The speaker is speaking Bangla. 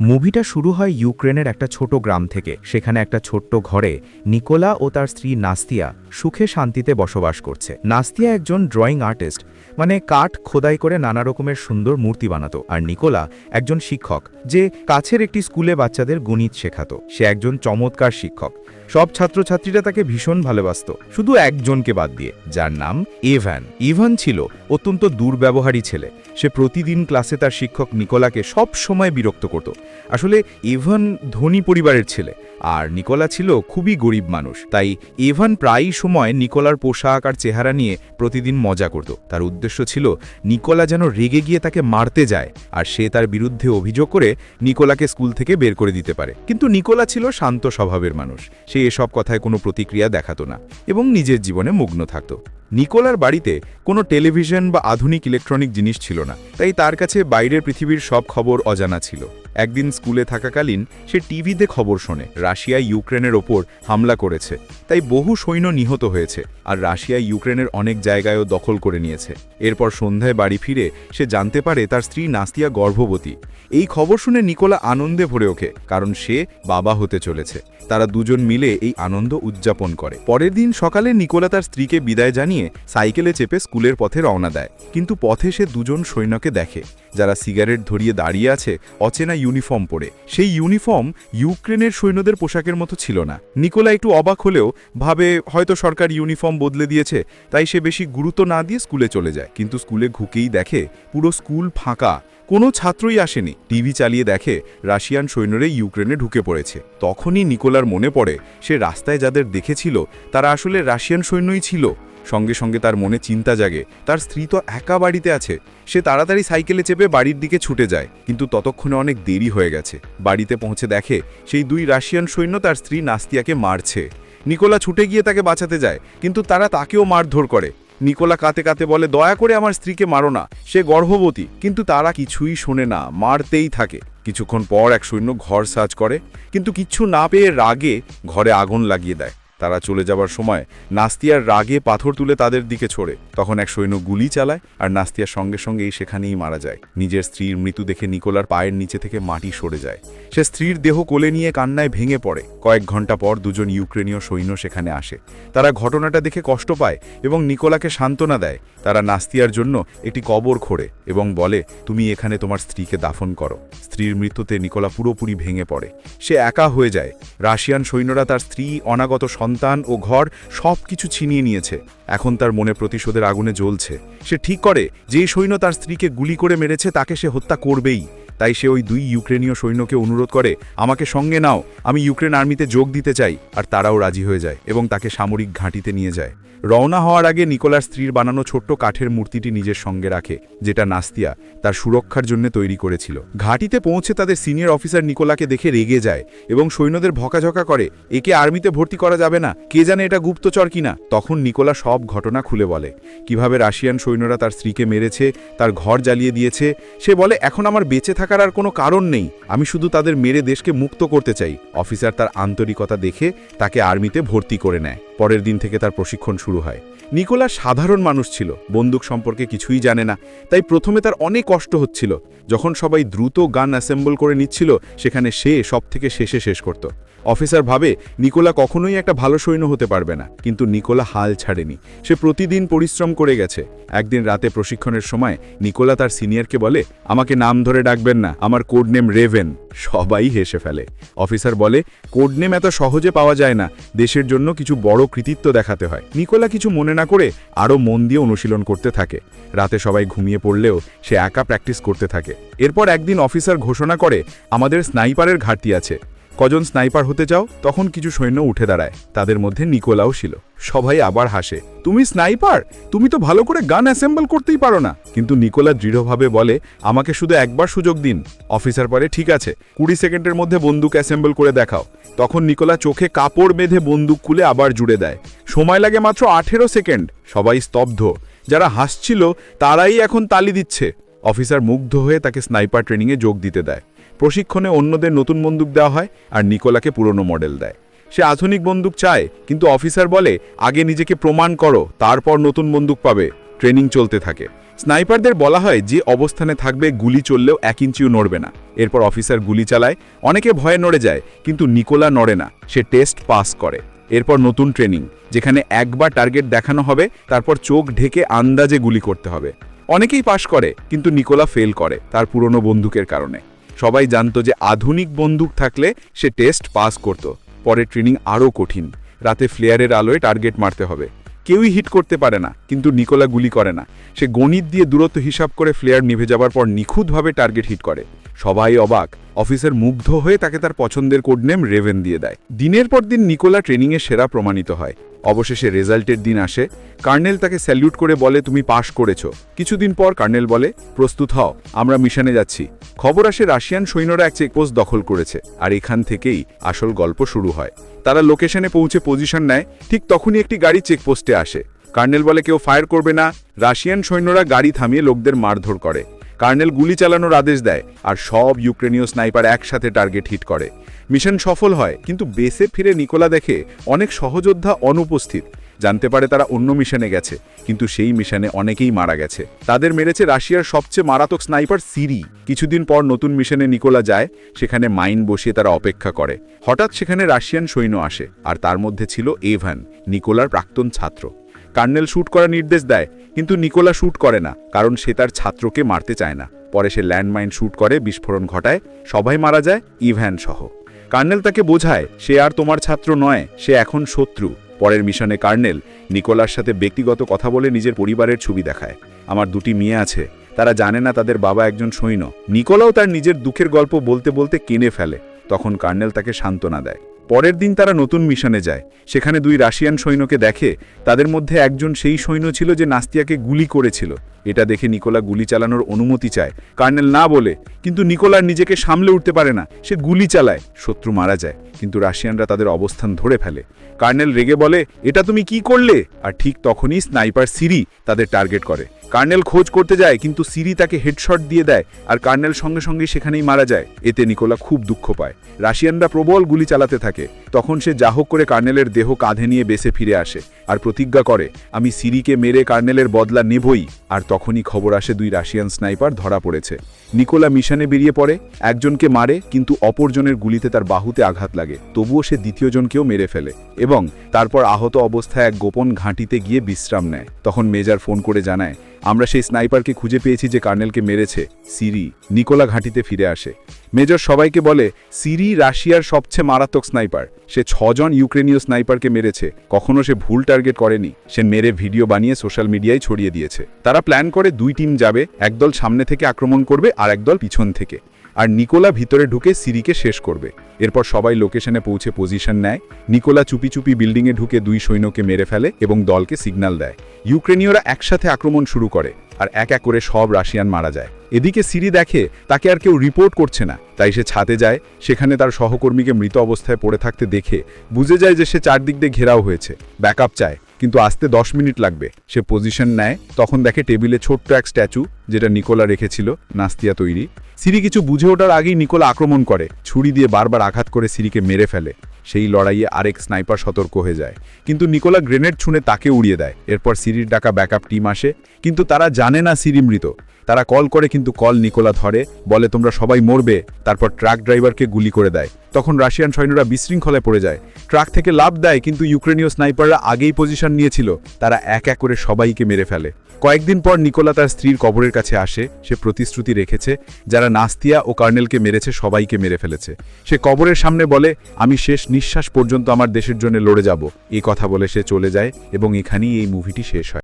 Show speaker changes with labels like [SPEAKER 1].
[SPEAKER 1] মুভিটা শুরু হয় ইউক্রেনের একটা ছোট গ্রাম থেকে। সেখানে একটা ছোট্ট ঘরে নিকোলা ও তার স্ত্রী নাস্তিয়া সুখে শান্তিতে বসবাস করছে। নাস্তিয়া একজন ড্রয়িং আর্টিস্ট মানে কাঠ খোদাই করে নানা রকমের সুন্দর মূর্তি বানাতো। আর নিকোলা একজন শিক্ষক, যে কাছের একটি স্কুলে বাচ্চাদের গণিত শেখাতো। সে একজন চমৎকার শিক্ষক। সব ছাত্রছাত্রীরা তাকে ভীষণ ভালোবাসত। শুধু একজনকে বাদ দিয়ে, যার নাম এভ্যান ইভান ছিল অত্যন্ত দুর্ব্যবহারী ছেলে। সে প্রতিদিন ক্লাসে তার শিক্ষক নিকোলাকে সব সময় বিরক্ত করত। আসলে ইভান ধনী পরিবারের ছেলে। আর নিকোলা ছিল খুবই গরিব মানুষ। তাই এভান প্রায়ই সময় নিকোলার পোশাক আর চেহারা নিয়ে প্রতিদিন মজা করত। তার উদ্দেশ্য ছিল নিকোলা যেন রেগে গিয়ে তাকে মারতে যায় আর সে তার বিরুদ্ধে অভিযোগ করে নিকোলাকে স্কুল থেকে বের করে দিতে পারে। কিন্তু নিকোলা ছিল শান্ত স্বভাবের মানুষ। সে এসব কথায় কোনো প্রতিক্রিয়া দেখাতো না এবং নিজের জীবনে মগ্ন থাকত। নিকোলার বাড়িতে কোনো টেলিভিশন বা আধুনিক ইলেকট্রনিক জিনিস ছিল না। তাই তার কাছে বাইরের পৃথিবীর সব খবর অজানা ছিল। একদিন স্কুলে থাকাকালীন সে টিভিতে খবর শোনে, রাশিয়া, ইউক্রেনের ওপর হামলা করেছে। তাই বহু সৈন্য নিহত হয়েছে আর রাশিয়া, ইউক্রেনের অনেক জায়গায়ও দখল করে নিয়েছে। এরপর সন্ধ্যায় বাড়ি ফিরে সে জানতে পারে তার স্ত্রী নাস্তিয়া গর্ভবতী। এই খবর শুনে নিকোলা আনন্দে ভরে ওঠে, কারণ সে বাবা হতে চলেছে। তারা দুজন মিলে এই আনন্দ উদযাপন করে। পরের দিন সকালে নিকোলা তার স্ত্রীকে বিদায় জানিয়ে সাইকেলে চেপে স্কুলের পথে রওনা দেয়। কিন্তু পথে সে দুজন সৈন্যকে দেখে, যারা সিগারেট ধরিয়ে দাঁড়িয়ে আছে, অচেনা ইউনিফর্ম পরে। সেই ইউনিফর্ম ইউক্রেনের সৈন্যদের পোশাকের মতো ছিল না। নিকোলা একটু অবাক হলেও ভাবে, হয়তো সরকার ইউনিফর্ম বদলে দিয়েছে, তাই সে বেশি গুরুত্ব না দিয়ে স্কুলে চলে যায়। কিন্তু স্কুলে ঘুকেই দেখে, পুরো স্কুল ফাঁকা কোনো ছাত্রই আসেনি। টিভি চালিয়ে দেখে রাশিয়ান সৈন্যরা ইউক্রেনে ঢুকে পড়েছে। তখনই নিকোলার মনে পড়ে, সে রাস্তায় যাদের দেখেছিল, তারা আসলে রাশিয়ান সৈন্যই ছিল। সঙ্গে সঙ্গে তার মনে চিন্তা জাগে, তার স্ত্রী তো একা বাড়িতে আছে। সে তাড়াতাড়ি সাইকেলে চেপে বাড়ির দিকে ছুটে যায়, কিন্তু ততক্ষণে অনেক দেরি হয়ে গেছে। বাড়িতে পৌঁছে দেখে, সেই দুই রাশিয়ান সৈন্য তার স্ত্রী নাস্তিয়াকে মারছে। নিকোলা ছুটে গিয়ে তাকে বাঁচাতে যায়, কিন্তু তারা তাকেও মারধর করে। নিকোলা কাতে কাতে বলে, দয়া করে আমার স্ত্রীকে মারো না, সে গর্ভবতী। কিন্তু তারা কিছুই শোনে না, মারতেই থাকে। কিছুক্ষণ পর এক সৈন্য ঘর সাজ করে, কিন্তু কিচ্ছু না পেয়ে রাগে ঘরে আগুন লাগিয়ে দেয়। তারা চলে যাবার সময় নাস্তিয়ার রাগে পাথর তুলে তাদের দিকে ছোড়ে। তখন এক সৈন্য গুলি চালায় আর নাস্তিয়ার সঙ্গে সঙ্গেই সেখানেই মারা যায়। নিজের স্ত্রীর মৃত্যু দেখে নিকোলার পায়ের নিচে থেকে মাটি সরে যায়। সে স্ত্রীর দেহ কোলে নিয়ে কান্নায় ভেঙে পড়ে। কয়েক ঘণ্টা পর দুজন ইউক্রেনীয় সৈন্য সেখানে আসে। তারা ঘটনাটা দেখে কষ্ট পায় এবং নিকোলাকে সান্ত্বনা দেয়। তারা নাস্তিয়ার জন্য একটি কবর খোড়ে এবং বলে, তুমি এখানে তোমার স্ত্রীকে দাফন করো। স্ত্রীর মৃত্যুতে নিকোলা পুরোপুরি ভেঙে পড়ে। সে একা হয়ে যায়। রাশিয়ান সৈন্যরা তার স্ত্রী অনাগত সন্তান ও ঘর সব কিছু ছিনিয়ে নিয়েছে। এখন তার মনে প্রতিশোধের আগুনে জ্বলছে। সে ঠিক করে যে সৈন্য তার স্ত্রীকে গুলি করে মেরেছে, তাকে সে হত্যা করবেই। তাই সে ওই দুই ইউক্রেনীয় সৈন্যকে অনুরোধ করে, আমাকে সঙ্গে নাও, আমি ইউক্রেন আর্মিতে যোগ দিতে চাই। আর তারাও রাজি হয়ে যায় এবং তাকে সামরিক ঘাঁটিতে নিয়ে যায়। রওনা হওয়ার আগে নিকোলার স্ত্রীর বানানো ছোট্ট কাঠের মূর্তিটি নিজের সঙ্গে রাখে, যেটা নাস্তিয়া তার সুরক্ষার জন্য তৈরি করেছিল। ঘাটিতে পৌঁছে তাদের সিনিয়র অফিসার নিকোলাকে দেখে রেগে যায় এবং সৈন্যদের ভকাঝকা করে, একে আর্মিতে ভর্তি করা যাবে না, কে জানে এটা গুপ্তচর কিনা? তখন নিকোলা সব ঘটনা খুলে বলে। কীভাবে রাশিয়ান সৈন্যরা তার স্ত্রীকে মেরেছে, তার ঘর জ্বালিয়ে দিয়েছে? সে বলে, এখন আমার বেঁচে থাকার আর কোনো কারণ নেই, আমি শুধু তাদের মেরে দেশকে মুক্ত করতে চাই। অফিসার তার আন্তরিকতা দেখে তাকে আর্মিতে ভর্তি করে নেয়। পরের দিন থেকে তার প্রশিক্ষণ শুরু হয়। নিকোলা সাধারণ মানুষ ছিল, বন্দুক সম্পর্কে কিছুই জানে না, তাই প্রথমে তার অনেক কষ্ট হচ্ছিল। যখন সবাই দ্রুত গান অ্যাসেম্বল করে নিচ্ছিল, সেখানে সে সব থেকে শেষে শেষ করত। অফিসার ভাবে নিকোলা কখনোই একটা ভালো সৈন্য হতে পারবে না। কিন্তু নিকোলা হাল ছাড়েনি। সে প্রতিদিন পরিশ্রম করে গেছে। একদিন রাতে প্রশিক্ষণের সময় নিকোলা তার সিনিয়রকে বলে, আমাকে নাম ধরে ডাকবেন না। আমার কোড নেম রেভেন। সবাই হেসে ফেলে। অফিসার বলে, কোড নেম এত সহজে পাওয়া যায় না। দেশের জন্য কিছু বড় কৃতিত্ব দেখাতে হয়। নিকোলা কিছু মনে না করে আরও মন দিয়ে অনুশীলন করতে থাকে। রাতে সবাই ঘুমিয়ে পড়লেও সে একা প্র্যাকটিস করতে থাকে। এরপর একদিন অফিসার ঘোষণা করে, আমাদের স্নাইপারের ঘাটতি আছে। কজন স্নাইপার হতে চাও, তখন কিছু সৈন্য উঠে দাঁড়ায়। তাদের মধ্যে নিকোলাও ছিল। সবাই আবার হাসে। তুমি স্নাইপার? তুমি তো ভালো করে গান অ্যাসেম্বল করতেই পারো না। কিন্তু নিকোলা দৃঢ়ভাবে বলে, আমাকে শুধু একবার সুযোগ দিন। অফিসার পরে ঠিক আছে, কুড়ি সেকেন্ডের মধ্যে বন্দুক অ্যাসেম্বল করে দেখাও। তখন নিকোলা চোখে কাপড় বেঁধে বন্দুক খুলে আবার জুড়ে দেয়। সময় লাগে মাত্র আঠেরো সেকেন্ড। সবাই স্তব্ধ। যারা হাসছিল, তারাই এখন তালি দিচ্ছে। অফিসার মুগ্ধ হয়ে তাকে স্নাইপার ট্রেনিংয়ে যোগ দিতে দেয়। প্রশিক্ষণে অন্যদের নতুন বন্দুক দেওয়া হয় আর নিকোলাকে পুরনো মডেল দেয়। সে আধুনিক বন্দুক চায়, কিন্তু অফিসার বলে, আগে নিজেকে প্রমাণ করো, তারপর নতুন বন্দুক পাবে। ট্রেনিং চলতে থাকে।
[SPEAKER 2] স্নাইপারদের বলা হয়, যে অবস্থানে থাকবে, গুলি চললেও এক ইঞ্চিও নড়বে না। এরপর অফিসার গুলি চালায়। অনেকে ভয়ে নড়ে যায়, কিন্তু নিকোলা নড়ে না। সে টেস্ট পাস করে। এরপর নতুন ট্রেনিং, যেখানে একবার টার্গেট দেখানো হবে, তারপর চোখ ঢেকে আন্দাজে গুলি করতে হবে। অনেকেই পাশ করে, কিন্তু নিকোলা ফেল করে, তার পুরনো বন্দুকের কারণে। সবাই জানতো যে আধুনিক বন্দুক থাকলে সে টেস্ট পাস করত। পরে ট্রেনিং আরও কঠিন। রাতে ফ্লেয়ারের আলোয় টার্গেট মারতে হবে। কেউই হিট করতে পারে না, কিন্তু নিকোলা গুলি করে না। সে গণিত দিয়ে দূরত্ব হিসাব করে ফ্লেয়ার নিভে যাবার পর নিখুঁতভাবে টার্গেট হিট করে। সবাই অবাক। অফিসের মুগ্ধ হয়ে তাকে তার পছন্দের কোডনেম রেভেন দিয়ে দেয়। দিনের পর দিন নিকোলা ট্রেনিংয়ে সেরা প্রমাণিত হয়। অবশেষে রেজাল্টের দিন আসে। কার্নেল তাকে স্যালিউট করে বলে, তুমি পাশ করেছ। কিছুদিন পর কার্নেল বলে, প্রস্তুত হও, আমরা মিশনে যাচ্ছি। খবর আসে, রাশিয়ান সৈন্যরা এক চেকপোস্ট দখল করেছে, আর এখান থেকেই আসল গল্প শুরু হয়। তারা লোকেশনে পৌঁছে পজিশন নেয়, ঠিক তখনই একটি গাড়ি চেকপোস্টে আসে। কার্নেল বলে, কেউ ফায়ার করবে না। রাশিয়ান সৈন্যরা গাড়ি থামিয়ে লোকদের মারধর করে। কার্নেল গুলি চালানোর আদেশ দেয় আর সব ইউক্রেনীয় স্নাইপার একসাথে টার্গেট হিট করে। মিশন সফল হয়, কিন্তু বেসে ফিরে নিকোলা দেখে অনেক সহযোদ্ধা অনুপস্থিত। জানতে পারে তারা অন্য মিশনে গেছে, কিন্তু সেই মিশনে অনেকেই মারা গেছে। তাদের মেরেছে রাশিয়ার সবচেয়ে মারাত্মক স্নাইপার সিরি। কিছুদিন পর নতুন মিশনে নিকোলা যায়, সেখানে মাইন বসিয়ে তারা অপেক্ষা করে। হঠাৎ সেখানে রাশিয়ান সৈন্য আসে, আর তার মধ্যে ছিল এভান, নিকোলার প্রাক্তন ছাত্র। কার্নেল শ্যুট করার নির্দেশ দেয়, কিন্তু নিকোলা শ্যুট করে না, কারণ সে তার ছাত্রকে মারতে চায় না। পরে সে ল্যান্ডমাইন শ্যুট করে, বিস্ফোরণ ঘটায়, সবাই মারা যায় ইভ্যান সহ। কার্নেল তাকে বোঝায়, সে আর তোমার ছাত্র নয়, সে এখন শত্রু। পরের মিশনে কার্নেল নিকোলার সাথে ব্যক্তিগত কথা বলে নিজের পরিবারের ছবি দেখায়। আমার দুটি মেয়ে আছে, তারা জানে না তাদের বাবা একজন সৈন্য। নিকোলাও তার নিজের দুঃখের গল্প বলতে বলতে কেনে ফেলে। তখন কার্নেল তাকে সান্ত্বনা দেয়। পরের দিন তারা নতুন মিশনে যায়। সেখানে দুই রাশিয়ান সৈন্যকে দেখে, তাদের মধ্যে একজন সেই সৈন্য ছিল যে নাস্তিয়াকে গুলি করেছিল। এটা দেখে নিকোলা গুলি চালানোর অনুমতি চায়। কার্নেল না বলে, কিন্তু নিকোলার নিজেকে সামলে উঠতে পারে না। সে গুলি চালায়, শত্রু মারা যায়, কিন্তু রাশিয়ানরা তাদের অবস্থান ধরে ফেলে। কার্নেল রেগে বলে, এটা তুমি কি করলে? আর ঠিক তখনই স্নাইপার সিরি তাদের টার্গেট করে। কার্নেল খোঁজ করতে যায়, কিন্তু সিরি তাকে হেডশট দিয়ে দেয় আর কার্নেল সঙ্গে সঙ্গে সেখানেই মারা যায়। এতে নিকোলা খুব দুঃখ পায়। রাশিয়ানরা প্রবল গুলি চালাতে থাকে। তখন সে যাহোক করে কার্নেলের দেহ কাঁধে নিয়ে বেসে ফিরে আসে আর প্রতিজ্ঞা করে, আমি সিরিকে মেরে কার্নেলের বদলা নেবই। আর তখনই খবর আসে দুই রাশিয়ান স্নাইপার ধরা পড়েছে। নিকোলা মিশনে বেরিয়ে পড়ে, একজনকে মারে, কিন্তু অপরজনের গুলিতে তার বাহুতে আঘাত লাগে। তবুও সে দ্বিতীয়জনকেও মেরে ফেলে এবং তারপর আহত অবস্থায় এক গোপন ঘাঁটিতে গিয়ে বিশ্রাম নেয়। তখন মেজার ফোন করে জানায় আমরা সেই স্নাইপারকে খুঁজে পেয়েছি যে কার্নেলকে মেরেছে, সিরি, নিকোলা ঘাঁটিতে ফিরে আসে। মেজর সবাইকে বলে, সিরি রাশিয়ার সবচেয়ে মারাত্মক স্নাইপার। সে ছজন ইউক্রেনীয় স্নাইপারকে মেরেছে। কখনো সে ভুল টার্গেট করেনি। সে মেরে ভিডিও বানিয়ে সোশ্যাল মিডিয়ায় ছড়িয়ে দিয়েছে। তারা প্ল্যান করে দুই টিম যাবে, একদল সামনে থেকে আক্রমণ করবে আর একদল পিছন থেকে। আর নিকোলা ভিতরে ঢুকে সিরিকে শেষ করবে। এরপর সবাই লোকেশনে পৌঁছে পজিশন নেয়। নিকোলা চুপি চুপি বিল্ডিংয়ে ঢুকে দুই সৈন্যকে মেরে ফেলে এবং দলকে সিগন্যাল দেয়। ইউক্রেনীয়রা একসাথে আক্রমণ শুরু করে আর এক এক করে সব রাশিয়ান মারা যায়। এদিকে সিরি দেখে তাকে আর কেউ রিপোর্ট করছে না। তাই সে ছাতে যায়, সেখানে তার সহকর্মীকে মৃত অবস্থায় পড়ে থাকতে দেখে বুঝে যায় যে সে চারদিক দিয়ে ঘেরাও হয়েছে। ব্যাকআপ চায়। কিন্তু আসতে দশ মিনিট লাগবে। সে পজিশন নেয়, তখন দেখে টেবিলে ছোট্ট এক স্ট্যাচু, যেটা নিকোলা রেখেছিল, নাস্তিয়া তৈরি। সিরি কিছু বুঝে ওঠার আগেই নিকোলা আক্রমণ করে, ছুরি দিয়ে বারবার আঘাত করে সিরিকে মেরে ফেলে। সেই লড়াইয়ে আরেক স্নাইপার সতর্ক হয়ে যায়। কিন্তু নিকোলা গ্রেনেড ছুঁড়ে তাকে উড়িয়ে দেয়। এরপর সিরির ডাকা ব্যাকআপ টিম আসে, কিন্তু তারা জানে না সিরি মৃত। তারা কল করে কিন্তু কল নিকোলা ধরে, বলে, তোমরা সবাই মরবে। তারপর ট্রাক ড্রাইভারকে গুলি করে দেয়। তখন রাশিয়ান সৈন্যরা বিশৃঙ্খলায় পড়ে যায়। ট্রাক থেকে লাভ দেয়, কিন্তু ইউক্রেনীয় স্নাইপাররা আগেই পজিশন নিয়েছিল। তারা এক এক করে সবাইকে মেরে ফেলে। কয়েকদিন পর নিকোলা তার স্ত্রীর কবরের কাছে আসে। সে প্রতিশ্রুতি রেখেছে, যারা নাস্তিয়া ও কার্নেলকে মেরেছে, সবাইকে মেরে ফেলেছে। সে কবরের সামনে বলে, আমি শেষ নিঃশ্বাস পর্যন্ত আমার দেশের জন্য লড়ে যাব। এই কথা বলে সে চলে যায় এবং এখানেই এই মুভিটি শেষ হয়।